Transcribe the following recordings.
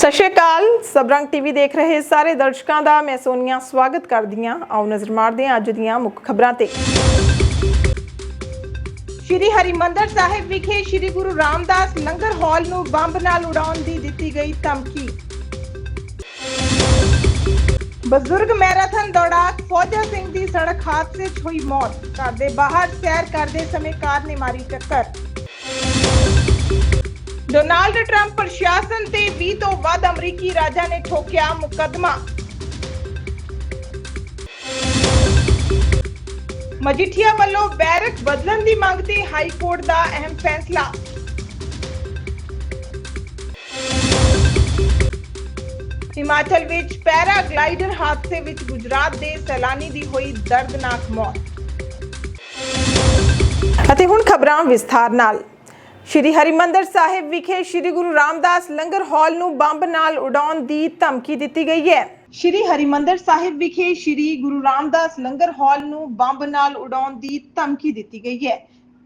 ਸਤਿ ਸ਼੍ਰੀ ਅਕਾਲ। ਸਬਰੰਗ ਟੀਵੀ ਦੇਖ ਰਹੇ ਸਾਰੇ ਦਰਸ਼ਕਾਂ ਦਾ ਮੈਂ ਸੋਨੀਆ ਸਵਾਗਤ ਕਰਦੀ ਹਾਂ ਆਓ ਨਜ਼ਰ ਮਾਰਦੇ ਹਾਂ ਅੱਜ ਦੀਆਂ ਮੁੱਖ ਖਬਰਾਂ ਤੇ। ਸ਼੍ਰੀ ਹਰਿਮੰਦਰ ਸਾਹਿਬ ਵਿਖੇ ਸ਼੍ਰੀ ਗੁਰੂ ਰਾਮਦਾਸ ਲੰਗਰ ਹਾਲ ਨੂੰ ਬੰਬ ਨਾਲ ਉਡਾਉਣ ਦੀ ਦਿੱਤੀ ਗਈ ਧਮਕੀ। ਬਜ਼ੁਰਗ ਮੈਰਾਥਨ ਦੌੜਾਕ ਫੌਜਾ ਸਿੰਘ ਦੀ ਸੜਕ ਹਾਦਸੇ 'ਚ ਹੋਈ ਮੌਤ। ਘਰ ਦੇ ਬਾਹਰ ਸੈਰ ਕਰਦੇ ਸਮੇਂ ਕਾਰ ਨੇ ਮਾਰੀ ਟੱਕਰ। ਡੋਨਾਲਡ ਟਰੰਪ ਪ੍ਰਸ਼ਾਸਨ ਤੇ 20 ਤੋਂ ਵੱਧ ਅਮਰੀਕੀ ਰਾਜਾਂ ਨੇ ਠੋਕਿਆ ਮੁਕੱਦਮਾ। ਮਜੀਠੀਆ ਵੱਲੋਂ ਬੈਰਕ ਬਦਲਣ ਦੀ ਮੰਗ ਤੇ ਹਾਈ ਕੋਰਟ ਦਾ ਅਹਿਮ ਫੈਸਲਾ। ਹਿਮਾਚਲ ਵਿੱਚ ਪੈਰਾਗਲਾਈਡਰ ਹਾਦਸੇ ਵਿੱਚ ਗੁਜਰਾਤ ਦੇ ਸੈਲਾਨੀ ਦੀ ਹੋਈ ਦਰਦਨਾਕ ਮੌਤ। ਅਤੇ ਹੁਣ ਖਬਰਾਂ ਵਿਸਥਾਰ ਨਾਲ। ਸ਼੍ਰੀ ਹਰਿਮੰਦਰ ਸਾਹਿਬ ਵਿਖੇ ਸ਼੍ਰੀ ਗੁਰੂ ਰਾਮਦਾਸ ਲੰਗਰ ਹਾਲ ਨੂੰ ਬੰਬ ਨਾਲ ਉਡਾਉਣ ਦੀ ਧਮਕੀ ਦਿੱਤੀ ਗਈ ਹੈ। ਸ਼੍ਰੀ ਹਰਿਮੰਦਰ ਸਾਹਿਬ ਵਿਖੇ ਸ਼੍ਰੀ ਗੁਰੂ ਰਾਮਦਾਸ ਲੰਗਰ ਹਾਲ ਨੂੰ ਬੰਬ ਨਾਲ ਉਡਾਉਣ ਦੀ ਧਮਕੀ ਦਿੱਤੀ ਗਈ ਹੈ।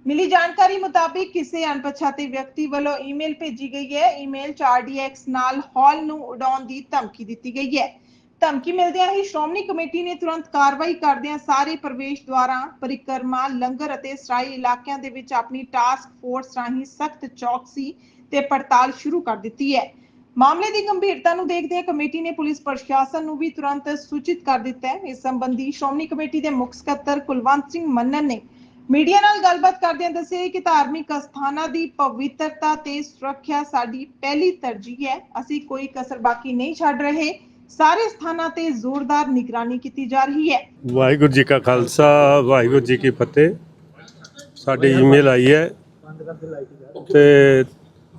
ਮਿਲੀ ਜਾਣਕਾਰੀ ਮੁਤਾਬਿਕ ਕਿਸੇ ਅਣਪਛਾਤੇ ਵਿਅਕਤੀ ਵੱਲੋਂ ਈਮੇਲ ਭੇਜੀ ਗਈ ਹੈ। ਈਮੇਲ 'ਚ RDX ਨਾਲ ਹਾਲ ਨੂੰ ਉਡਾਉਣ ਦੀ ਧਮਕੀ ਦਿੱਤੀ ਗਈ ਹੈ। ਧਮਕੀ ਮਿਲਦਿਆਂ ਹੀ ਸ਼੍ਰੋਮਣੀ ਕਮੇਟੀ ਨੇ ਤੁਰੰਤ ਕਾਰਵਾਈ ਕਰਦਿਆਂ ਸਾਰੇ ਪ੍ਰਵੇਸ਼ ਦੁਆਰਾਂ, ਪਰਿਕਰਮਾ, ਲੰਗਰ ਅਤੇ ਸਰਾਈ ਇਲਾਕਿਆਂ ਦੇ ਵਿੱਚ ਆਪਣੀ ਟਾਸਕ ਫੋਰਸ ਰਾਹੀਂ ਸਖਤ ਚੌਕਸੀ ਤੇ ਪੜਤਾਲ ਸ਼ੁਰੂ ਕਰ ਦਿੱਤੀ ਹੈ। ਮਾਮਲੇ ਦੀ ਗੰਭੀਰਤਾ ਨੂੰ ਦੇਖਦਿਆਂ ਕਮੇਟੀ ਨੇ ਪੁਲਿਸ ਪ੍ਰਸ਼ਾਸਨ ਨੂੰ ਵੀ ਤੁਰੰਤ ਸੂਚਿਤ ਕਰ ਦਿੱਤਾ ਹੈ। ਇਸ ਸੰਬੰਧੀ ਸ਼੍ਰੋਮਣੀ ਕਮੇਟੀ ਦੇ ਮੁੱਖ ਸਕੱਤਰ ਕੁਲਵੰਤ ਸਿੰਘ ਮੰਨਨ ਨੇ ਮੀਡੀਆ ਨਾਲ ਗੱਲਬਾਤ ਕਰਦਿਆਂ ਦੱਸਿਆ ਕਿ ਧਾਰਮਿਕ ਅਸਥਾਨਾਂ ਦੀ ਪਵਿੱਤਰਤਾ ਤੇ ਸੁਰੱਖਿਆ ਸਾਡੀ ਪਹਿਲੀ ਤਰਜੀਹ ਹੈ। ਅਸੀਂ ਕੋਈ ਕਸਰ ਬਾਕੀ ਨਹੀਂ ਛੱਡ ਰਹੇ। ਸਾਰੇ ਸਥਾਨਾਂ ਤੇ ਜ਼ੋਰਦਾਰ ਨਿਗਰਾਨੀ ਕੀਤੀ ਜਾ ਰਹੀ ਹੈ। ਵਾਹਿਗੁਰੂ ਜੀ ਕਾ ਖਾਲਸਾ, ਵਾਹਿਗੁਰੂ ਜੀ ਕੀ ਫਤਿਹ। ਸਾਡੀ ਈਮੇਲ ਆਈ ਹੈ ਤੇ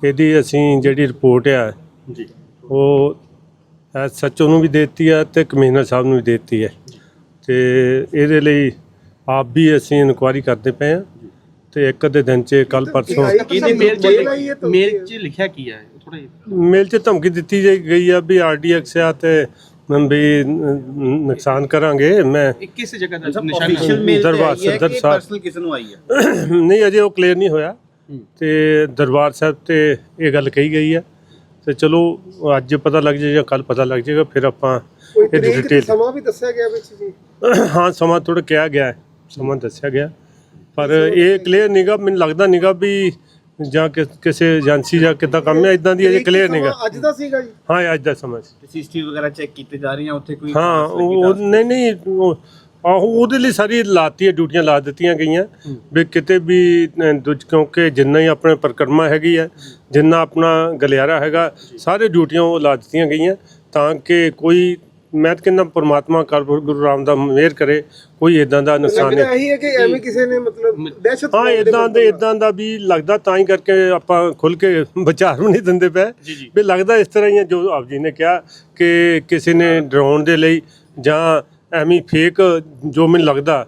ਇਹਦੀ ਅਸੀਂ ਜਿਹੜੀ ਰਿਪੋਰਟ ਆ ਜੀ ਉਹ ਸੱਚੋ ਨੂੰ ਵੀ ਦਿੱਤੀ ਹੈ ਤੇ ਕਮਿਸ਼ਨਰ ਸਾਹਿਬ ਨੂੰ ਵੀ ਦਿੱਤੀ ਹੈ। ਤੇ ਇਹਦੇ ਲਈ ਆਪ ਵੀ ਅਸੀਂ ਇਨਕੁਆਇਰੀ ਕਰਦੇ ਪਏ ਹਾਂ ਤੇ ਇੱਕ ਅੱਧੇ ਦਿਨ ਚ ਕੱਲ ਪਰਸੋਂ ਕਿਹਦੀ ਮੇਲ ਚ ਮੇਲ ਚ ਲਿਖਿਆ ਕੀ ਹੈ? ਥੋੜਾ ਮੇਲ ਚ ਧਮਕੀ ਦਿੱਤੀ ਜਾਈ ਗਈ ਆ ਵੀ ਆਰਡੀਐਕਸ ਆ ਤੇ ਵੀ ਨ- ਨੁਕਸਾਨ ਕਰਾਂਗੇ। ਮੈਂ ਇਹ ਕਿਸ ਜਗ੍ਹਾ ਦਾ ਅਫੀਸ਼ੀਅਲ ਨਿਸ਼ਾਨ ਮੇਲ ਦਰਬਾਰ ਸਦਰ ਸਾਹਿਬ। ਪਰਸਨਲ ਕਿਸ ਨੂੰ ਆਈ ਹੈ? ਨਹੀਂ ਅਜੇ ਉਹ ਕਲੀਅਰ ਨਹੀਂ ਹੋਇਆ। ਤੇ ਦਰਬਾਰ ਸਾਹਿਬ ਤੇ ਇਹ ਗੱਲ ਕਹੀ ਗਈ ਹੈ ਤੇ ਚਲੋ ਅੱਜ ਪਤਾ ਲੱਗ ਜਾਏ ਜਾਂ ਕੱਲ ਪਤਾ ਲੱਗ ਜਾਏਗਾ ਫਿਰ ਆਪਾਂ ਇਹਦੀ ਤੇ ਡਿਟੇਲ ਸਮਾਂ ਵੀ ਦੱਸਿਆ ਗਿਆ ਵਿੱਚ ਜੀ। ਹਾਂ ਸਮਾਂ ਥੋੜਾ ਕਿਹਾ ਗਿਆ ਹੈ। ਸਮਾਂ ਦੱਸਿਆ ਗਿਆ। ਪਰ ਇਹ ਕਲੀਅਰ ਨਹੀਂਗਾ ਮੈਨੂੰ ਲੱਗਦਾ ਨਹੀਂਗਾ ਵੀ ਜਾਂ ਕਿ- ਕਿਸੇ ਏਜੰਸੀ ਜਾਂ ਕਿੱਦਾਂ ਕੰਮ ਹੈ ਇਦਾਂ ਦੀ ਅਜੇ ਕਲੀਅਰ ਨਹੀਂਗਾ ਅੱਜ ਦਾ ਸੀਗਾ ਜੀ? ਹਾਂ ਇਹ ਅੱਜ ਦਾ ਸਮਾਂ ਸੀ। ਸੀਸੀਟੀਵੀ ਵਗੈਰਾ ਚੈੱਕ ਕੀਤੇ ਜਾ ਰਹੀਆਂ ਉੱਥੇ ਕੋਈ ਹਾਂ ਉਹ ਨਹੀਂ ਨਹੀਂ ਉਹ- ਆਹੋ ਉਹਦੇ ਲਈ ਸਾਰੀ ਲਾਤੀ ਹੈ ਡਿਊਟੀਆਂ ਲਾ ਦਿੱਤੀਆਂ ਗਈਆਂ। ਵੀ ਕਿਤੇ ਵੀ ਅ, ਦੂਜ ਕਿਉਂਕਿ ਜਿੰਨਾ ਹੀ ਆਪਣੇ ਪਰਿਕਰਮਾ ਹੈਗੀ ਹੈ ਜਿੰਨਾ ਆਪਣਾ ਗਲਿਆਰਾ ਹੈਗਾ ਸਾਰੇ ਡਿਊਟੀਆਂ ਉਹ ਲਾ ਦਿੱਤੀਆਂ ਗਈਆਂ ਤਾਂ ਕਿ ਕੋਈ ਮੈਂ ਤਾਂ ਕਹਿੰਦਾ ਪ੍ਰਮਾਤਮਾ ਕਰ ਗੁਰੂ ਰਾਮਦਾਸ ਮਿਹਰ ਕਰੇ ਕੋਈ ਇਦਾਂ ਦਾ ਨੁਕਸਾਨ ਨਹੀਂ। ਇਹੀ ਹੈ ਕਿ ਐਵੇਂ ਕਿਸੇ ਨੇ ਮਤਲਬ ਦਹਿਸ਼ਤ ਹਾਂ ਦੇ ਇਦਾਂ ਦੇ ਇਦਾਂ ਦਾ ਵੀ ਲੱਗਦਾ ਤਾਂ ਹੀ ਕਰਕੇ ਆਪਾਂ ਖੁੱਲ ਕੇ ਵਿਚਾਰ ਵੀ ਨਹੀਂ ਦਿੰਦੇ ਪਏ। ਵੀ ਲੱਗਦਾ ਇਸ ਤਰ੍ਹਾਂ ਹੀ ਹੈ ਜੋ ਆਪ ਜੀ ਨੇ ਕਿਹਾ ਕਿ ਕਿਸੇ ਨੇ ਡਰਾਉਣ ਦੇ ਲਈ ਜਾਂ ਐਵੇਂ ਫੇਕ ਜੋ ਮੈਨੂੰ ਲੱਗਦਾ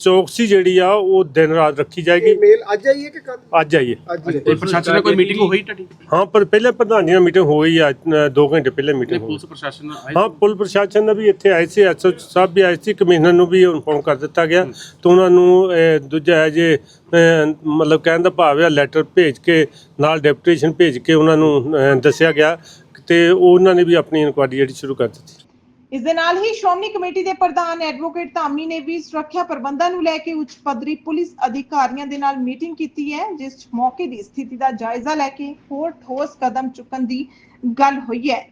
ਚੌਕਸੀ ਜਿਹੜੀ ਆ ਉਹ ਦਿਨ ਰਾਤ ਰੱਖੀ ਜਾਏਗੀ। ਮੇਲ ਅੱਜ ਆਈ ਹੈ ਕਿ ਕੱਲ ਅੱਜ ਆਈਏ ਅੱਜ ਹੀ ਹੈ। ਤੇ ਪ੍ਰਸ਼ਾਸਨ ਨਾਲ ਕੋਈ ਮੀਟਿੰਗ ਹੋਈ ਤੁਹਾਡੀ? ਹਾਂ ਪਰ ਪਹਿਲੇ ਪ੍ਰਧਾਨ ਜੀ ਨਾਲ ਮੀਟਿੰਗ ਹੋ ਗਈ ਆ ਅ, ਦੋ ਘੰਟੇ ਪਹਿਲੇ ਮੀਟਿੰਗ ਹੋਈ ਪੁਲਿਸ ਪ੍ਰਸ਼ਾਸਨ ਆਏ ਹਾਂ ਪੁਲ ਪ੍ਰਸ਼ਾਸਨ ਦਾ ਵੀ ਇੱਥੇ ਆਏ ਸੀ ਐਸਓ ਸਾਹਿਬ ਵੀ ਆਏ ਸੀ ਕਮਿਸ਼ਨਰ ਨੂੰ ਵੀ ਇਨਫੋਰਮ ਕਰ ਦਿੱਤਾ ਗਿਆ। ਤੇ ਉਹਨਾਂ ਨੂੰ ਦੂਜਾ ਹੈ ਜੇ ਅਹ, ਮਤਲਬ ਕਹਿਣ ਦਾ ਭਾਵ ਹੈ ਲੈਟਰ ਭੇਜ ਕੇ ਨਾਲ ਡੈਪੂਟੇਸ਼ਨ ਭੇਜ ਕੇ ਉਹਨਾਂ ਨੂੰ ਅਹ, ਦੱਸਿਆ ਗਿਆ। ਤੇ ਉਹਨਾਂ ਨੇ ਵੀ ਆਪਣੀ ਇਨਕੁਆਇਰੀ ਜਿਹੜੀ ਸ਼ੁਰੂ ਕਰ ਦਿੱਤੀ। ਇਸ ਦੇ ਨਾਲ ਹੀ ਸ਼੍ਰੋਮਣੀ ਕਮੇਟੀ ਦੇ ਪ੍ਰਧਾਨ ਐਡਵੋਕੇਟ ਧਾਮੀ ਨੇ ਵੀ ਸੁਰੱਖਿਆ ਪ੍ਰਬੰਧਾਂ ਨੂੰ ਲੈ ਕੇ ਉੱਚ ਪੱਧਰੀ ਪੁਲਿਸ ਅਧਿਕਾਰੀਆਂ ਦੇ ਨਾਲ ਮੀਟਿੰਗ ਕੀਤੀ ਹੈ, ਜਿਸ ਮੌਕੇ ਦੀ ਸਥਿਤੀ ਦਾ ਜਾਇਜ਼ਾ ਲੈ ਕੇ ਹੋਰ ਠੋਸ ਕਦਮ ਚੁੱਕਣ ਦੀ ਗੱਲ ਹੋਈ ਹੈ।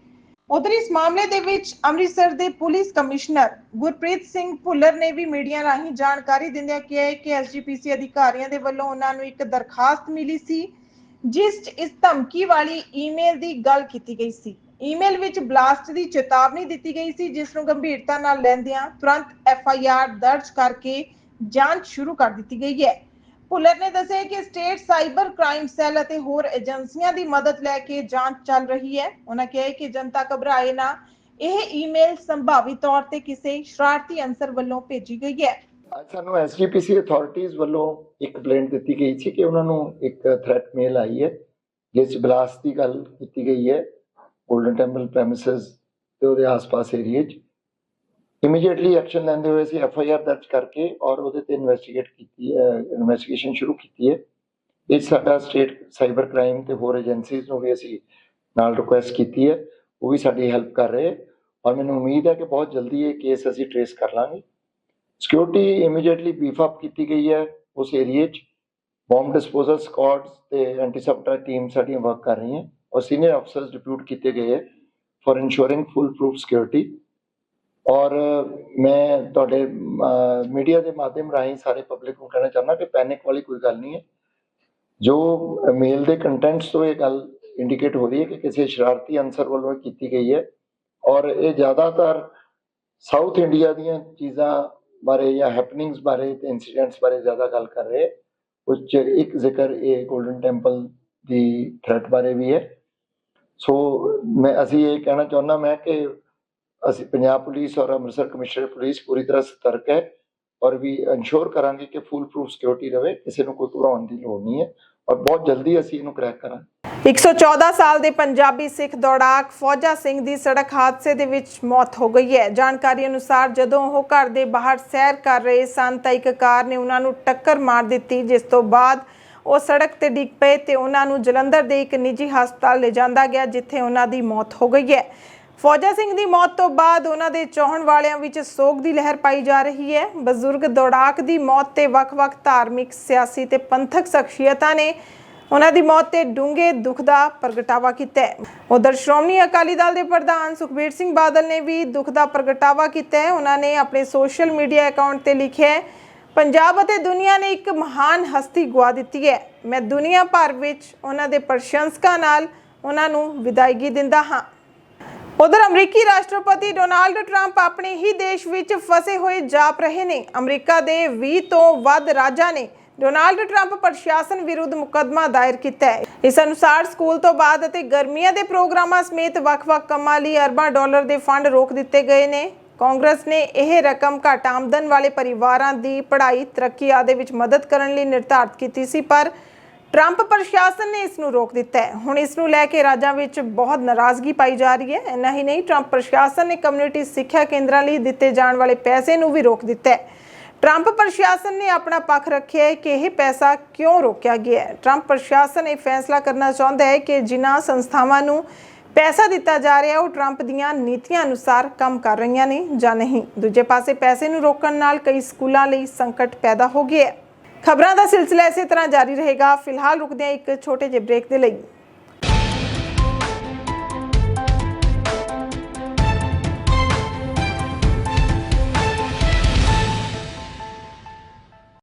ਉਧਰ ਇਸ ਮਾਮਲੇ ਦੇ ਵਿੱਚ ਅੰਮ੍ਰਿਤਸਰ ਦੇ ਪੁਲਿਸ ਕਮਿਸ਼ਨਰ ਗੁਰਪ੍ਰੀਤ ਸਿੰਘ ਭੁੱਲਰ ਨੇ ਵੀ ਮੀਡੀਆ ਰਾਹੀਂ ਜਾਣਕਾਰੀ ਦਿੰਦਿਆਂ ਕਿਹਾ ਹੈ ਕਿ ਐਸਜੀਪੀਸੀ ਅਧਿਕਾਰੀਆਂ ਦੇ ਵੱਲੋਂ ਉਹਨਾਂ ਨੂੰ ਇੱਕ ਦਰਖਾਸਤ ਮਿਲੀ ਸੀ, ਜਿਸ 'ਚ ਇਸ ਧਮਕੀ ਵਾਲੀ ਈਮੇਲ ਦੀ ਗੱਲ ਕੀਤੀ ਗਈ ਸੀ। ਈਮੇਲ ਵਿੱਚ ਬਲਾਸਟ ਦੀ ਚੇਤਾਵਨੀ ਦਿੱਤੀ ਗਈ ਸੀ, ਜਿਸ ਨੂੰ ਗੰਭੀਰਤਾ ਨਾਲ ਲੈਂਦਿਆਂ ਤੁਰੰਤ ਐਫ ਆਈ ਆਰ ਦਰਜ ਕਰਕੇ ਜਾਂਚ ਸ਼ੁਰੂ ਕਰ ਦਿੱਤੀ ਗਈ ਹੈ। ਭੁੱਲਰ ਨੇ ਦੱਸਿਆ ਕਿ ਸਟੇਟ ਸਾਈਬਰ ਕ੍ਰਾਈਮ ਸੈੱਲ ਅਤੇ ਹੋਰ ਏਜੰਸੀਆਂ ਦੀ ਮਦਦ ਲੈ ਕੇ ਜਾਂਚ ਚੱਲ ਰਹੀ ਹੈ। ਉਹਨਾਂ ਕਿਹਾ ਕਿ ਜਨਤਾ ਘਬਰਾਏ ਨਾ। ਇਹ ਈਮੇਲ ਸੰਭਾਵੀ ਤੌਰ ਤੇ ਕਿਸੇ ਸ਼ਰਾਰਤੀ ਅੰਸਰ ਵੱਲੋਂ ਭੇਜੀ ਗਈ ਹੈ। ਸਾਨੂੰ ਐਸਜੀਪੀਸੀ ਅਥਾਰਟੀਜ਼ ਵੱਲੋਂ ਇੱਕ ਕੰਪਲੇਂਟ ਦਿੱਤੀ ਗਈ ਸੀ ਕਿ ਉਹਨਾਂ ਨੂੰ ਇੱਕ ਥ੍ਰੈਟ ਮੇਲ ਆਈ ਹੈ, ਜਿਸ ਬਲਾਸਟ ਦੀ ਗੱਲ ਕੀਤੀ ਗਈ ਹੈ। ਗੋਲਡਨ ਟੈਂਪਲ ਪ੍ਰੈਮਿਸਸ ਤੇ ਉਹਦੇ ਆਸ-ਪਾਸ ਏਰੀਏ 'ਚ। ਇਮੀਡੀਏਟਲੀ ਐਕਸ਼ਨ ਲੈਂਦੇ ਹੋਏ ਅਸੀਂ ਐਫ ਆਈ ਆਰ ਦਰਜ ਕਰਕੇ ਔਰ ਉਹਦੇ ਤੇ ਇਨਵੈਸਟੀਗੇਟ ਕੀਤੀ ਹੈ ਇਨਵੈਸਟੀਗੇਸ਼ਨ ਸ਼ੁਰੂ ਕੀਤੀ ਹੈ। ਇਹ 'ਚ ਸਾਡਾ ਸਟੇਟ ਸਾਈਬਰ ਕ੍ਰਾਈਮ ਤੇ ਹੋਰ ਏਜੰਸੀਜ਼ ਨੂੰ ਵੀ ਅਸੀਂ ਨਾਲ ਰਿਕੁਐਸਟ ਕੀਤੀ ਹੈ। ਉਹ ਵੀ ਸਾਡੀ ਹੈਲਪ ਕਰ ਰਹੇ ਔਰ ਮੈਨੂੰ ਉਮੀਦ ਹੈ ਕਿ ਬਹੁਤ ਜਲਦੀ ਇਹ ਕੇਸ ਅਸੀਂ ਟ੍ਰੇਸ ਕਰ ਲਾਂਗੇ। ਸਿਕਿਉਰਿਟੀ ਇਮੀਡੀਏਟਲੀ ਬੀਫ ਅਪ ਕੀਤੀ ਗਈ ਹੈ ਉਸ ਏਰੀਏ 'ਚ। ਬੰਬ ਡਿਸਪੋਜ਼ਲ ਸਕੁਆਡਸ ਤੇ ਐਂਟੀ ਸਬਟਰਾ ਟੀਮ ਸਾਡੀਆਂ ਵਰਕ ਕਰ ਰਹੀਆਂ। ਔਰ ਸੀਨੀਅਰ ਅਫਸਰਸ ਡਿਪਿਊਟ ਕੀਤੇ ਗਏ ਹੈ for ensuring foolproof security ਔਰ ਮੈਂ ਤੁਹਾਡੇ ਮੀਡੀਆ ਦੇ ਮਾਧਿਅਮ ਰਾਹੀਂ ਸਾਰੇ ਪਬਲਿਕ ਨੂੰ ਕਹਿਣਾ ਚਾਹੁੰਦਾ ਕਿ ਪੈਨਿਕ ਵਾਲੀ ਕੋਈ ਗੱਲ ਨਹੀਂ ਹੈ ਜੋ ਮੇਲ ਦੇ ਕੰਟੈਂਟਸ ਤੋਂ ਇਹ ਗੱਲ ਇੰਡੀਕੇਟ ਹੋ ਰਹੀ ਹੈ ਕਿ ਕਿਸੇ ਸ਼ਰਾਰਤੀ ਅਨਸਰ ਵੱਲੋਂ ਇਹ ਕੀਤੀ ਗਈ ਹੈ ਔਰ ਇਹ ਜ਼ਿਆਦਾਤਰ ਸਾਊਥ ਇੰਡੀਆ ਦੀਆਂ ਚੀਜ਼ਾਂ ਬਾਰੇ ਜਾਂ ਹੈਪਨਿੰਗਸ ਬਾਰੇ ਤੇ ਇਨਸੀਡੈਂਟਸ ਬਾਰੇ ਜ਼ਿਆਦਾ ਗੱਲ ਕਰ ਰਹੇ ਉਸ 'ਚ ਇੱਕ ਜ਼ਿਕਰ ਇਹ 골ਡਨ ਟੈਂਪਲ ਦੀ ਥ੍ਰੈਟ ਬਾਰੇ ਵੀ ਹੈ ਸੋ ਮੈਂ ਅਸੀਂ ਇਹ ਕਹਿਣਾ ਚਾਹੁੰਦਾ ਮੈਂ ਕਿ ਅਸੀਂ ਪੰਜਾਬ ਪੁਲਿਸ ਔਰ ਅੰਮ੍ਰਿਤਸਰ ਕਮਿਸ਼ਨਰ ਪੁਲਿਸ ਪੂਰੀ ਤਰ੍ਹਾਂ ਸਤਰਕ ਹੈ ਔਰ ਵੀ ਇਨਸ਼ੋਰ ਕਰਾਂਗੇ ਕਿ ਫੁੱਲ ਪ੍ਰੂਫ ਸਿਕਿਉਰਿਟੀ ਰਵੇ, ਕਿਸੇ ਨੂੰ ਕੋਈ ਘਬਰਾਉਣ ਦੀ ਲੋੜ ਨਹੀਂ ਹੈ ਔਰ ਬਹੁਤ ਜਲਦੀ ਅਸੀਂ ਇਹਨੂੰ ਕ੍ਰੈਕ ਕਰਾਂਗੇ। 114 ਸਾਲ ਦੇ ਪੰਜਾਬੀ ਸਿੱਖ ਦੌੜਾਕ ਫੌਜਾ ਸਿੰਘ ਦੀ ਸੜਕ ਹਾਦਸੇ ਦੇ ਵਿੱਚ ਮੌਤ ਹੋ ਗਈ ਹੈ। ਜਾਣਕਾਰੀ ਅਨੁਸਾਰ ਜਦੋਂ ਉਹ ਘਰ ਦੇ ਬਾਹਰ ਸੈਰ ਕਰ ਰਹੇ ਸਨ ਤਾਂ ਇੱਕ ਕਾਰ ਨੇ ਉਹਨਾਂ ਨੂੰ ਟੱਕਰ ਮਾਰ ਦਿੱਤੀ, ਜਿਸ ਤੋਂ ਬਾਅਦ ਉਹ ਸੜਕ ਤੇ ਡਿੱਗ ਪਏ ਤੇ ਉਹਨਾਂ ਨੂੰ ਜਲੰਧਰ ਦੇ ਇੱਕ ਨਿੱਜੀ ਹਸਪਤਾਲ ਲਿਜਾਂਦਾ ਗਿਆ, ਜਿੱਥੇ ਉਹਨਾਂ ਦੀ ਮੌਤ ਹੋ ਗਈ ਹੈ। ਫੌਜਾ ਸਿੰਘ ਦੀ ਮੌਤ ਤੋਂ ਬਾਅਦ ਉਹਨਾਂ ਦੇ ਚਾਹਣ ਵਾਲਿਆਂ ਵਿੱਚ ਸੋਗ ਦੀ ਲਹਿਰ ਪਾਈ ਜਾ ਰਹੀ ਹੈ। ਬਜ਼ੁਰਗ ਦੌੜਾਕ ਦੀ ਮੌਤ ਤੇ ਵੱਖ-ਵੱਖ ਧਾਰਮਿਕ, ਸਿਆਸੀ ਤੇ ਪੰਥਕ ਸ਼ਖਸੀਅਤਾਂ ਨੇ ਉਹਨਾਂ ਦੀ ਮੌਤ ਤੇ ਡੂੰਘੇ ਦੁੱਖ ਦਾ ਪ੍ਰਗਟਾਵਾ ਕੀਤਾ ਹੈ। ਉਧਰ ਸ਼੍ਰੋਮਣੀ ਅਕਾਲੀ ਦਲ ਦੇ ਪ੍ਰਧਾਨ ਸੁਖਬੀਰ ਸਿੰਘ ਬਾਦਲ ਨੇ ਵੀ ਦੁੱਖ ਦਾ ਪ੍ਰਗਟਾਵਾ ਕੀਤਾ ਹੈ। ਉਹਨਾਂ ਨੇ ਆਪਣੇ ਸੋਸ਼ਲ ਮੀਡੀਆ ਅਕਾਊਂਟ ਤੇ ਲਿਖਿਆ ਹੈ ਪੰਜਾਬ ਅਤੇ ਦੁਨੀਆ ਨੇ ਇੱਕ ਮਹਾਨ ਹਸਤੀ ਗਵਾ ਦਿੱਤੀ ਹੈ। ਮੈਂ ਦੁਨੀਆ ਭਰ ਵਿੱਚ ਉਹਨਾਂ ਦੇ ਪ੍ਰਸ਼ੰਸਕਾਂ ਨਾਲ ਉਹਨਾਂ ਨੂੰ ਵਿਦਾਇਗੀ ਦਿੰਦਾ ਹਾਂ। ਉਧਰ ਅਮਰੀਕੀ ਰਾਸ਼ਟਰਪਤੀ ਡੋਨਾਲਡ ਟਰੰਪ ਆਪਣੇ ਹੀ ਦੇਸ਼ ਵਿੱਚ ਫਸੇ ਹੋਏ ਜਾਪ ਰਹੇ ਨੇ। ਅਮਰੀਕਾ ਦੇ 20 ਤੋਂ ਵੱਧ ਰਾਜਾਂ ਨੇ ਡੋਨਾਲਡ ਟਰੰਪ ਪ੍ਰਸ਼ਾਸਨ ਵਿਰੁੱਧ ਮੁਕੱਦਮਾ ਦਾਇਰ ਕੀਤਾ ਹੈ। ਇਸ ਅਨੁਸਾਰ ਸਕੂਲ ਤੋਂ ਬਾਅਦ ਅਤੇ ਗਰਮੀਆਂ ਦੇ ਪ੍ਰੋਗਰਾਮਾਂ ਸਮੇਤ ਵੱਖ-ਵੱਖ ਕੰਮਾਂ ਲਈ ਅਰਬਾਂ ਡਾਲਰ ਦੇ ਫੰਡ ਰੋਕ ਦਿੱਤੇ ਗਏ ਨੇ। ਕਾਂਗਰਸ ਨੇ ਇਹ ਰਕਮ ਘੱਟ ਆਮਦਨ ਵਾਲੇ ਪਰਿਵਾਰਾਂ ਦੀ ਪੜ੍ਹਾਈ, ਤਰੱਕੀ ਆਦਿ ਵਿੱਚ ਮਦਦ ਕਰਨ ਲਈ ਨਿਰਧਾਰਤ ਕੀਤੀ ਸੀ, ਪਰ ਟਰੰਪ ਪ੍ਰਸ਼ਾਸਨ ਨੇ ਇਸ ਨੂੰ ਰੋਕ ਦਿੱਤਾ ਹੈ। ਹੁਣ ਇਸ ਨੂੰ ਲੈ ਕੇ ਰਾਜਾਂ ਵਿੱਚ ਬਹੁਤ ਨਾਰਾਜ਼ਗੀ ਪਾਈ ਜਾ ਰਹੀ ਹੈ। ਇੰਨਾ ਹੀ ਨਹੀਂ, ਟਰੰਪ ਪ੍ਰਸ਼ਾਸਨ ਨੇ ਕਮਿਊਨਿਟੀ ਸਿੱਖਿਆ ਕੇਂਦਰਾਂ ਲਈ ਦਿੱਤੇ ਜਾਣ ਵਾਲੇ ਪੈਸੇ ਨੂੰ ਵੀ ਰੋਕ ਦਿੱਤਾ ਹੈ। ਟਰੰਪ ਪ੍ਰਸ਼ਾਸਨ ਨੇ ਆਪਣਾ ਪੱਖ ਰੱਖਿਆ ਹੈ ਕਿ ਇਹ ਪੈਸਾ ਕਿਉਂ ਰੋਕਿਆ ਗਿਆ ਹੈ। ਟਰੰਪ ਪ੍ਰਸ਼ਾਸਨ ਇਹ ਫੈਸਲਾ ਕਰਨਾ ਚਾਹੁੰਦਾ ਹੈ ਕਿ ਜਿਨ੍ਹਾਂ ਸੰਸਥਾਵਾਂ ਨੂੰ ਪੈਸਾ ਦਿੱਤਾ ਜਾ ਰਿਹਾ, ਉਹ ਟਰੰਪ ਦੀਆਂ ਨੀਤੀਆਂ ਅਨੁਸਾਰ ਕੰਮ ਕਰ ਰਹੀਆਂ ਨੇ ਜਾਂ ਨਹੀਂ? ਦੂਜੇ ਪਾਸੇ ਪੈਸੇ ਨੂੰ ਰੋਕਣ ਨਾਲ ਕਈ ਸਕੂਲਾਂ ਲਈ ਸੰਕਟ ਪੈਦਾ ਹੋ ਗਿਆ ਹੈ। ਖਬਰਾਂ ਦਾ ਸਿਲਸਿਲਾ ਇਸੇ ਤਰ੍ਹਾਂ ਜਾਰੀ ਰਹੇਗਾ। ਫਿਲਹਾਲ ਰੁਕਦੇ ਹਾਂ ਇੱਕ ਛੋਟੇ ਜਿਹੇ ਬ੍ਰੇਕ ਦੇ ਲਈ।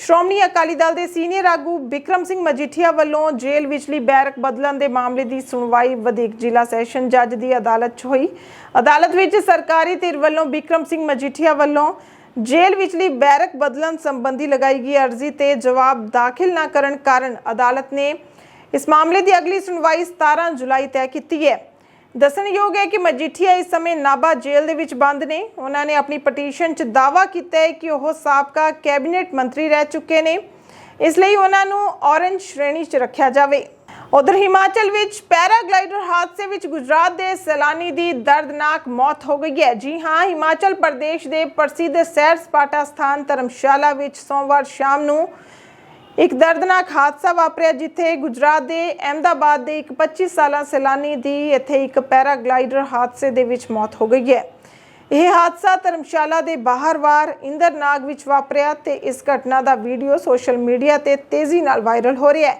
ਸ਼੍ਰੋਮਣੀ ਅਕਾਲੀ ਦਲ ਦੇ ਸੀਨੀਅਰ ਆਗੂ ਵਿਕਰਮ ਸਿੰਘ ਮਜੀਠੀਆ ਵੱਲੋਂ ਜੇਲ੍ਹ ਵਿਚਲੀ ਬੈਰਕ ਬਦਲਣ ਦੇ ਮਾਮਲੇ ਦੀ ਸੁਣਵਾਈ ਵਧੀਕ ਜ਼ਿਲ੍ਹਾ ਸੈਸ਼ਨ ਜੱਜ ਦੀ ਅਦਾਲਤ 'ਚ ਹੋਈ। ਅਦਾਲਤ ਵਿੱਚ ਸਰਕਾਰੀ ਧਿਰ ਵੱਲੋਂ ਵਿਕਰਮ ਸਿੰਘ ਮਜੀਠੀਆ ਵੱਲੋਂ ਜੇਲ੍ਹ ਵਿਚਲੀ ਬੈਰਕ ਬਦਲਣ ਸੰਬੰਧੀ ਲਗਾਈ ਗਈ ਅਰਜ਼ੀ ਤੇ ਜਵਾਬ ਦਾਖਲ ਨਾ ਕਰਨ ਕਾਰਨ ਅਦਾਲਤ ਨੇ ਇਸ ਮਾਮਲੇ ਦੀ ਅਗਲੀ ਸੁਣਵਾਈ 17 ਜੁਲਾਈ ਤੈਅ ਕੀਤੀ ਹੈ। ਦੱਸਣਯੋਗ ਹੈ ਕਿ ਮਜੀਠੀਆ ਇਸ ਸਮੇਂ ਨਾਭਾ ਜੇਲ੍ਹ ਦੇ ਵਿੱਚ ਬੰਦ ਨੇ। ਉਹਨਾਂ ਨੇ ਆਪਣੀ ਪਟੀਸ਼ਨ 'ਚ ਦਾਅਵਾ ਕੀਤਾ ਹੈ ਕਿ ਉਹ ਸਾਬਕਾ ਕੈਬਨਿਟ ਮੰਤਰੀ ਰਹਿ ਚੁੱਕੇ ਨੇ। ਇਸ ਲਈ ਉਹਨਾਂ ਨੂੰ ਔਰੰਜ ਸ਼੍ਰੇਣੀ 'ਚ ਰੱਖਿਆ ਜਾਵੇ। ਉਧਰ ਹਿਮਾਚਲ ਵਿੱਚ ਪੈਰਾਗਲਾਈਡਰ ਹਾਦਸੇ ਵਿੱਚ ਗੁਜਰਾਤ ਦੇ ਸੈਲਾਨੀ ਦੀ ਦਰਦਨਾਕ ਮੌਤ ਹੋ ਗਈ ਹੈ। ਜੀ ਹਾਂ, ਹਿਮਾਚਲ ਪ੍ਰਦੇਸ਼ ਦੇ ਪ੍ਰਸਿੱਧ ਸੈਰ ਸਪਾਟਾ ਸਥਾਨ ਧਰਮਸ਼ਾਲਾ ਵਿੱਚ ਸੋਮਵਾਰ ਸ਼ਾਮ ਨੂੰ ਇੱਕ ਦਰਦਨਾਕ ਹਾਦਸਾ ਵਾਪਰਿਆ ਜਿੱਥੇ ਗੁਜਰਾਤ ਦੇ ਅਹਿਮਦਾਬਾਦ ਦੇ ਇੱਕ 25 ਸਾਲਾ ਸੈਲਾਨੀ ਦੀ ਇੱਥੇ ਇੱਕ ਪੈਰਾਗਲਾਈਡਰ ਹਾਦਸੇ ਦੇ ਵਿੱਚ ਮੌਤ ਹੋ ਗਈ ਹੈ। ਇਹ ਹਾਦਸਾ ਧਰਮਸ਼ਾਲਾ ਦੇ ਬਾਹਰਵਾਰ ਇੰਦਰਨਾਗ ਵਿੱਚ ਵਾਪਰਿਆ ਤੇ ਇਸ ਘਟਨਾ ਦਾ ਵੀਡੀਓ ਸੋਸ਼ਲ ਮੀਡੀਆ ਤੇ ਤੇਜ਼ੀ ਨਾਲ ਵਾਇਰਲ ਹੋ ਰਿਹਾ ਹੈ।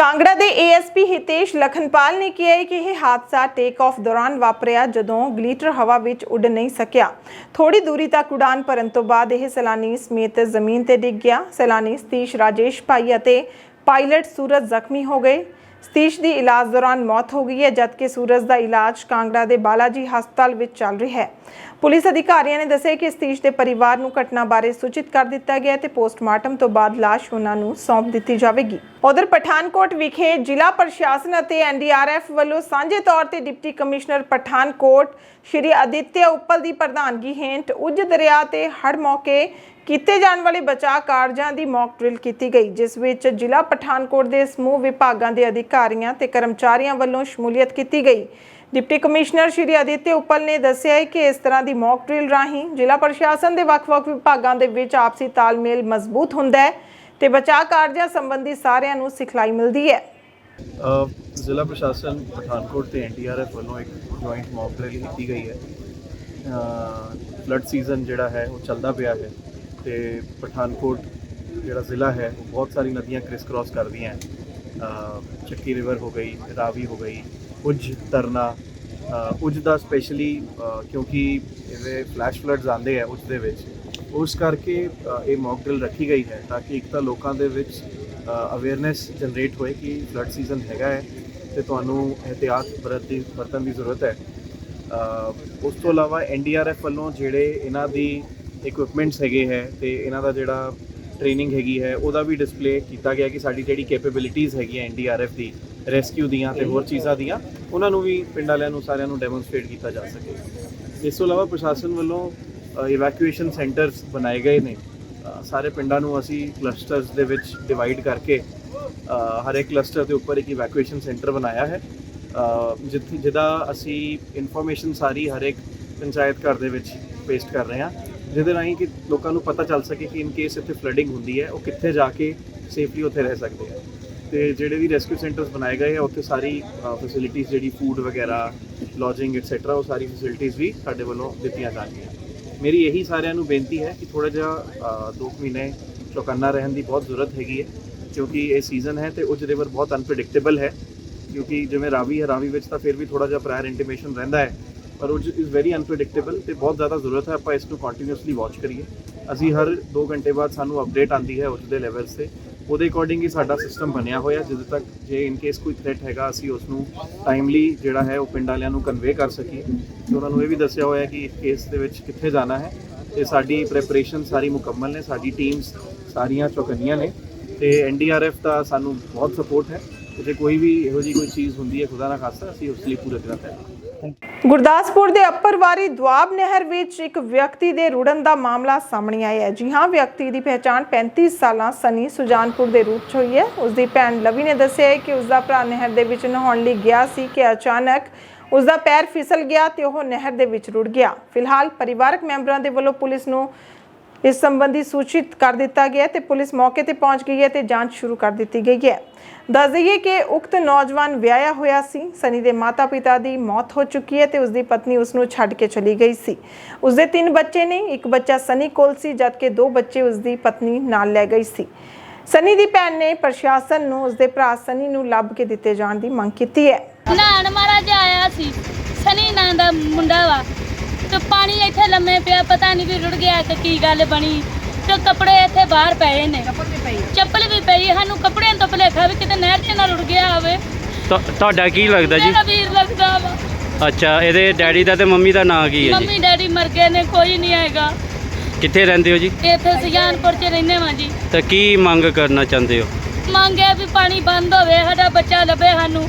ਕਾਂਗੜਾ ਦੇ ਏਐਸਪੀ ਹਿਤੇਸ਼ ਲਖਨਪਾਲ ਨੇ ਕਿਹਾ ਹੈ ਕਿ ਇਹ ਹਾਦਸਾ ਟੇਕ ਆਫ ਦੌਰਾਨ ਵਾਪਰਿਆ ਜਦੋਂ ਗਲੀਟਰ ਹਵਾ ਵਿੱਚ ਉੱਡ ਨਹੀਂ ਸਕਿਆ। ਥੋੜੀ ਦੂਰੀ ਤੱਕ ਉਡਾਨ ਭਰਨ ਤੋਂ ਬਾਅਦ ਇਹ ਸੈਲਾਨੀ ਸਮੇਤ ਜ਼ਮੀਨ ਤੇ ਡਿੱਗ ਗਿਆ। ਸੈਲਾਨੀ ਸਤੀਸ਼ ਰਾਜੇਸ਼ ਭਾਈ ਅਤੇ ਪਾਇਲਟ ਸੂਰਜ ਜ਼ਖਮੀ ਹੋ ਗਏ। ਸਤੀਸ਼ ਦੀ ਇਲਾਜ ਦੌਰਾਨ ਮੌਤ ਹੋ ਗਈ ਹੈ, ਜਦਕਿ ਸੂਰਜ ਦਾ ਇਲਾਜ ਕਾਂਗੜਾ ਦੇ ਬਾਲਾਜੀ ਹਸਪਤਾਲ ਵਿੱਚ ਚੱਲ ਰਿਹਾ ਹੈ। ਪੁਲਿਸ ਅਧਿਕਾਰੀਆਂ ਨੇ ਦੱਸਿਆ ਕਿ ਸਤੀਸ਼ ਦੇ ਪਰਿਵਾਰ ਨੂੰ ਘਟਨਾ ਬਾਰੇ ਸੂਚਿਤ ਕਰ ਦਿੱਤਾ ਗਿਆ ਤੇ ਪੋਸਟਮਾਰਟਮ ਤੋਂ ਬਾਅਦ ਲਾਸ਼ ਉਹਨਾਂ ਨੂੰ ਸੌਂਪ ਦਿੱਤੀ ਜਾਵੇਗੀ। ਉਧਰ ਪਠਾਨਕੋਟ ਵਿਖੇ ਜ਼ਿਲ੍ਹਾ ਪ੍ਰਸ਼ਾਸਨ ਅਤੇ ਐਨਡੀਆਰਐਫ ਵੱਲੋਂ ਸਾਂਝੇ ਤੌਰ ਤੇ ਡਿਪਟੀ ਕਮਿਸ਼ਨਰ ਪਠਾਨਕੋਟ ਸ਼੍ਰੀ ਅਦਿੱਤਿਆ ਉੱਪਲ ਦੀ ਪ੍ਰਧਾਨਗੀ ਹੇਠ ਉੱਜ ਦਰਿਆ ਤੇ ਹੜ ਮੌਕੇ ਕੀਤੇ ਜਾਣ ਵਾਲੇ ਬਚਾਅ ਕਾਰਜਾਂ ਦੀ ਮੌਕ ਡਰਿਲ ਕੀਤੀ ਗਈ, ਜਿਸ ਵਿੱਚ ਜ਼ਿਲ੍ਹਾ ਪਠਾਨਕੋਟ ਦੇ ਸਮੂਹ ਵਿਭਾਗਾਂ ਦੇ ਅਧਿਕਾਰੀਆਂ ਤੇ ਕਰਮਚਾਰੀਆਂ ਵੱਲੋਂ ਸ਼ਮੂਲੀਅਤ ਕੀਤੀ ਗਈ। ਡਿਪਟੀ ਕਮਿਸ਼ਨਰ ਸ਼੍ਰੀ ਅਦਿੱਤਿਆ ਉੱਪਲ ਨੇ ਦੱਸਿਆ ਹੈ ਕਿ ਇਸ ਤਰ੍ਹਾਂ ਦੀ ਮੌਕ ਡਰਿਲ ਰਾਹੀਂ ਜ਼ਿਲ੍ਹਾ ਪ੍ਰਸ਼ਾਸਨ ਦੇ ਵੱਖ-ਵੱਖ ਵਿਭਾਗਾਂ ਦੇ ਵਿੱਚ ਆਪਸੀ ਤਾਲਮੇਲ ਮਜ਼ਬੂਤ ਹੁੰਦਾ ਹੈ ਤੇ ਬਚਾਅ ਕਾਰਜਾਂ ਸੰਬੰਧੀ ਸਾਰਿਆਂ ਨੂੰ ਸਿਖਲਾਈ ਮਿਲਦੀ ਹੈ। ਜ਼ਿਲ੍ਹਾ ਪ੍ਰਸ਼ਾਸਨ ਪਠਾਨਕੋਟ ਤੇ ਐਨਡੀਆਰਐਫ ਵੱਲੋਂ ਇੱਕ ਜੁਆਇੰਟ ਮੌਕ ਰੈਲੀ ਕੀਤੀ ਗਈ ਹੈ। ਫਲੱਡ ਸੀਜ਼ਨ ਜਿਹੜਾ ਹੈ, ਉਹ ਚੱਲਦਾ ਪਿਆ ਹੈ ਤੇ ਪਠਾਨਕੋਟ ਜਿਹੜਾ ਜ਼ਿਲ੍ਹਾ ਹੈ, ਉਹ ਬਹੁਤ ਸਾਰੀ ਨਦੀਆਂ ਕ੍ਰਿਸ ਕ੍ਰਾਸ ਕਰਦੀਆਂ ਚੱਕੀ ਰਿਵਰ ਹੋ ਗਈ, ਰਾਵੀ ਹੋ ਗਈ ਉਜ ਤਰਨਾ ਅ, ਉਜ ਦਾ ਸਪੈਸ਼ਲੀ ਕਿਉਂਕਿ ਇਹਦੇ ਫਲੈਸ਼ ਫਲੱਡਸ ਆਉਂਦੇ ਆ ਉਸ ਦੇ ਵਿੱਚ ਉਸ ਕਰਕੇ ਇਹ ਮੌਕ ਡਰਿਲ ਰੱਖੀ ਗਈ ਹੈ ਤਾਂ ਕਿ ਇੱਕ ਤਾਂ ਲੋਕਾਂ ਦੇ ਵਿੱਚ ਅਵੇਅਰਨੈਸ ਜਨਰੇਟ ਹੋਏ ਕਿ ਫਲੱਡ ਸੀਜ਼ਨ ਹੈਗਾ ਹੈ ਤੇ ਤੁਹਾਨੂੰ ਇhtiyat ਬਰਤ ਵਰਤਣ ਦੀ ਜ਼ਰੂਰਤ ਹੈ। ਉਸ ਤੋਂ ਇਲਾਵਾ ਐਨਡੀਆਰਐਫ ਵੱਲੋਂ ਜਿਹੜੇ ਇਹਨਾਂ ਦੀ ਇਕਵਿਪਮੈਂਟਸ ਹੈਗੇ ਹੈ ਤੇ ਇਹਨਾਂ ਦਾ ਜਿਹੜਾ ਟ੍ਰੇਨਿੰਗ ਹੈਗੀ ਹੈ ਉਹਦਾ ਵੀ ਡਿਸਪਲੇ ਕੀਤਾ ਗਿਆ ਕਿ ਸਾਡੀ ਜਿਹੜੀ ਕੈਪੇਬਿਲਿਟੀਜ਼ ਹੈਗੀਆਂ ਐਨਡੀਆਰਐਫ ਦੀ ਰੈਸਕਿਊ ਦੀਆਂ ਤੇ ਹੋਰ ਚੀਜ਼ਾਂ ਦੀਆਂ ਉਹਨਾਂ ਨੂੰ ਵੀ ਪਿੰਡ ਵਾਲਿਆਂ ਨੂੰ ਸਾਰਿਆਂ ਨੂੰ ਡੈਮੋਨਸਟ੍ਰੇਟ ਕੀਤਾ ਜਾ ਸਕੇ। ਇਸ ਤੋਂ ਇਲਾਵਾ ਪ੍ਰਸ਼ਾਸਨ ਵੱਲੋਂ ਇਵੈਕੂਏਸ਼ਨ ਸੈਂਟਰਸ ਬਣਾਏ ਗਏ ਨੇ। ਸਾਰੇ ਪਿੰਡਾਂ ਨੂੰ ਅਸੀਂ ਕਲਸਟਰਸ ਦੇ ਵਿੱਚ ਡਿਵਾਈਡ ਕਰਕੇ ਅ, ਹਰ ਇੱਕ ਕਲਸਟਰ ਦੇ ਉੱਪਰ ਇੱਕ ਇਵੈਕੂਏਸ਼ਨ ਸੈਂਟਰ ਬਣਾਇਆ ਹੈ। ਜਿੱਥੇ ਜਿਹਦਾ ਅਸੀਂ ਇਨਫੋਰਮੇਸ਼ਨ ਸਾਰੀ ਹਰ ਇੱਕ ਪੰਚਾਇਤ ਘਰ ਦੇ ਵਿੱਚ ਪੇਸਟ ਕਰ ਰਹੇ ਹਾਂ। ਜਿਹਦੇ ਰਾਹੀਂ ਕਿ ਲੋਕਾਂ ਨੂੰ ਪਤਾ ਚੱਲ ਸਕੇ ਕਿ ਇਨ ਕੇਸ ਇੱਥੇ ਫਲੱਡਿੰਗ ਹੁੰਦੀ ਹੈ ਉਹ ਕਿੱਥੇ ਜਾ ਕੇ ਸੇਫਲੀ ਉੱਥੇ ਰਹਿ ਸਕਦੇ ਆ। ਤੇ ਜਿਹੜੇ ਵੀ ਰੈਸਕਿਊ ਸੈਂਟਰਸ ਬਣਾਏ ਗਏ ਆ ਉੱਥੇ ਸਾਰੀ ਫੈਸਿਲਿਟੀਜ਼ ਜਿਹੜੀ ਫੂਡ ਵਗੈਰਾ ਲੌਜਿੰਗ ਐਟਸੈਟਰਾ ਉਹ ਸਾਰੀ ਫੈਸਿਲਿਟੀਜ਼ ਵੀ ਸਾਡੇ ਵੱਲੋਂ ਦਿੱਤੀਆਂ ਜਾਣਗੀਆਂ। ਮੇਰੀ ਇਹੀ ਸਾਰਿਆਂ ਨੂੰ ਬੇਨਤੀ ਹੈ ਕਿ ਥੋੜਾ ਜਿਹਾ ਅ, ਦੋ ਮਹੀਨੇ ਚੌਕੰਨਾ ਰਹਿਣ ਦੀ ਬਹੁਤ ਜ਼ਰੂਰਤ ਹੈਗੀ ਹੈ ਕਿਉਂਕਿ ਇਹ ਸੀਜ਼ਨ ਹੈ ਤੇ ਉੱਚ ਰਿਵਰ ਬਹੁਤ ਅਨਪ੍ਰੈਡਿਕਟੇਬਲ ਹੈ ਕਿਉਂਕਿ ਜਿਵੇਂ ਰਾਵੀ ਹੈ ਰਾਵੀ ਵਿੱਚ ਤਾਂ ਫਿਰ ਵੀ ਥੋੜਾ ਜਿਹਾ ਪ੍ਰਾਇਰ ਇੰਟੀਮੇਸ਼ਨ ਰਹਿੰਦਾ ਹੈ ਪਰ ਉੱਚ ਇਜ਼ ਵੈਰੀ ਅਨਪ੍ਰੈਡਿਕਟੇਬਲ ਤੇ ਬਹੁਤ ਜ਼ਿਆਦਾ ਜ਼ਰੂਰਤ ਹੈ ਆਪਾਂ ਇਸ ਨੂੰ ਕੰਟੀਨਿਊਸਲੀ ਵਾਚ ਕਰੀਏ। ਅਸੀਂ ਹਰ 2 ਘੰਟੇ ਬਾਅਦ ਸਾਨੂੰ ਅਪਡੇਟ ਆਂਦੀ ਹੈ ਉੱਚ ਦੇ ਲੈਵਲਸ ਤੇ। ਉਹਦੇ ਅਕੋਰਡਿੰਗ ਹੀ ਸਾਡਾ ਸਿਸਟਮ ਬਣਿਆ ਹੋਇਆ, ਜਦੋਂ ਤੱਕ ਜੇ ਇਨ ਕੇਸ ਕੋਈ ਥ੍ਰੈਟ ਹੈਗਾ, ਅਸੀਂ ਉਸ ਨੂੰ ਟਾਈਮਲੀ ਜਿਹੜਾ ਹੈ, ਉਹ ਪਿੰਡ ਵਾਲਿਆਂ ਨੂੰ ਕਨਵੇ ਕਰ ਸਕੀਏ। ਤੇ ਉਹਨਾਂ ਨੂੰ ਇਹ ਵੀ ਦੱਸਿਆ ਹੋਇਆ ਕਿ ਇਸ ਕੇਸ ਦੇ ਵਿੱਚ ਕਿੱਥੇ ਜਾਣਾ ਹੈ। ਤੇ ਸਾਡੀ ਪ੍ਰੈਪਰੇਸ਼ਨ ਸਾਰੀ ਮੁਕੰਮਲ ਨੇ, ਸਾਡੀ ਟੀਮਸ ਸਾਰੀਆਂ ਚੌਕੰਨੀਆਂ ਨੇ। ਤੇ ਐਨਡੀਆਰਐਫ ਦਾ ਸਾਨੂੰ ਬਹੁਤ ਸਪੋਰਟ ਹੈ। ਤੇ ਕੋਈ ਵੀ ਇਹੋ ਜਿਹੀ ਕੋਈ ਚੀਜ਼ ਹੁੰਦੀ ਹੈ, ਖੁਦਾ ਨਾ ਖਾਸਤਾ, ਅਸੀਂ ਉਸ ਲਈ ਪੂਰਾ ਤਰ੍ਹਾਂ ਤਿਆਰ ਹਾਂ ਗੁਰਦਾਸਪੁਰ ਦੇ ਅੱਪਰਵਾਰੀ ਦੁਆਬ ਨਹਿਰ ਵਿੱਚ ਇੱਕ ਵਿਅਕਤੀ ਦੇ ਰੁੜਨ ਦਾ ਮਾਮਲਾ ਸਾਹਮਣੇ ਆਇਆ ਹੈ। ਜੀ ਹਾਂ, ਵਿਅਕਤੀ ਦੀ ਪਹਿਚਾਣ 35 ਸਾਲਾਂ ਸਨੀ ਸੁਜਾਨਪੁਰ ਦੇ ਰੂਪ 'ਚ ਹੋਈ ਹੈ। ਉਸ ਦੀ ਭੈਣ ਲਵੀ ਨੇ ਦੱਸਿਆ ਹੈ ਕਿ ਉਸ ਦਾ ਭਰਾ ਨਹਿਰ ਦੇ ਵਿੱਚ ਨਹਾਉਣ ਲਈ ਗਿਆ ਸੀ ਕਿ ਅਚਾਨਕ ਉਸ ਦਾ ਪੈਰ ਫਿਸਲ ਗਿਆ ਤੇ ਉਹ ਨਹਿਰ ਦੇ ਵਿੱਚ ਰੁੜ ਗਿਆ। ਫਿਲਹਾਲ ਪਰਿਵਾਰਕ ਮੈਂਬਰਾਂ ਦੇ ਵੱਲੋਂ ਪੁਲਿਸ ਨੂੰ ਇਸ ਸੰਬੰਧੀ ਸੂਚਿਤ ਕਰ ਦਿੱਤਾ ਗਿਆ ਤੇ ਪੁਲਿਸ ਮੌਕੇ ਤੇ ਪਹੁੰਚ ਗਈ ਹੈ ਤੇ ਜਾਂਚ ਸ਼ੁਰੂ ਕਰ ਦਿੱਤੀ ਗਈ ਹੈ। ਦੱਸ ਦਈਏ ਕਿ ਉਕਤ ਨੌਜਵਾਨ ਵਿਆਹਿਆ ਹੋਇਆ ਸੀ। ਸਨੀ ਦੇ ਮਾਤਾ-ਪਿਤਾ ਦੀ ਮੌਤ ਹੋ ਚੁੱਕੀ ਹੈ ਤੇ ਉਸ ਦੀ ਪਤਨੀ ਉਸ ਨੂੰ ਛੱਡ ਕੇ ਚਲੀ ਗਈ ਸੀ। ਉਸ ਦੇ ਤਿੰਨ ਬੱਚੇ ਨੇ। ਇੱਕ ਬੱਚਾ ਸਨੀ ਕੋਲ ਸੀ, ਜਦਕਿ ਦੋ ਬੱਚੇ ਉਸ ਦੀ ਪਤਨੀ ਨਾਲ ਲੈ ਗਈ ਸੀ। ਸਨੀ ਦੀ ਭੈਣ ਨੇ ਪ੍ਰਸ਼ਾਸਨ ਨੂੰ ਉਸ ਦੇ ਭਰਾ ਸਨੀ ਨੂੰ ਲੱਭ ਕੇ ਦਿੱਤੇ ਜਾਣ ਦੀ ਮੰਗ ਕੀਤੀ ਹੈ। ਨਾਨ ਮਹਾਰਾਜ ਆਇਆ ਸੀ। ਸਨੀ ਨਾਂ ਦਾ ਮੁੰਡਾ ਵਾ। ਤੇ ਪਾਣੀ ਇੱਥੇ ਲੰਮੇ ਪਿਆ ਪਤਾ ਨਹੀਂ ਵੀ ਰੁੜ ਗਿਆ ਕਿ ਕੀ ਗੱਲ ਬਣੀ। ਤੇ ਕੱਪੜੇ ਇੱਥੇ ਬਾਹਰ ਪਏ ਨੇ। ਚੱਪਲ ਵੀ ਪਈ ਸਾਨੂੰ ਕੱਪੜਿਆਂ ਤੋਂ ਭੁਲੇਖਾ ਵੀ ਕਿਤੇ ਨਹਿਰ 'ਚ ਨਾ ਰੁੜ ਗਿਆ ਹੋਵੇ। ਤੁਹਾਡਾ ਕੀ ਲੱਗਦਾ ਜੀ? ਮੇਰਾ ਵੀਰ ਲੱਗਦਾ ਵਾ। ਅੱਛਾ ਇਹਦੇ ਡੈਡੀ ਦਾ ਤੇ ਮੰਮੀ ਦਾ ਨਾਂ ਕੀ ਹੈ ਜੀ? ਮੰਮੀ ਡੈਡੀ ਮਰ ਗਏ ਨੇ ਕੋਈ ਨਹੀਂ ਆਏਗਾ। ਕਿੱਥੇ ਰਹਿੰਦੇ ਹੋ ਜੀ? ਇੱਥੇ ਸੁਜਾਨਪੁਰ 'ਚ ਰਹਿੰਦੇ ਵਾਂ ਜੀ। ਤਾਂ ਕੀ ਮੰਗ ਕਰਨਾ ਚਾਹੁੰਦੇ ਹੋ? ਮੰਗਿਆ ਵੀ ਪਾਣੀ ਬੰਦ ਹੋਵੇ ਸਾਡਾ ਬੱਚਾ ਲੱਭੇ ਸਾਨੂੰ।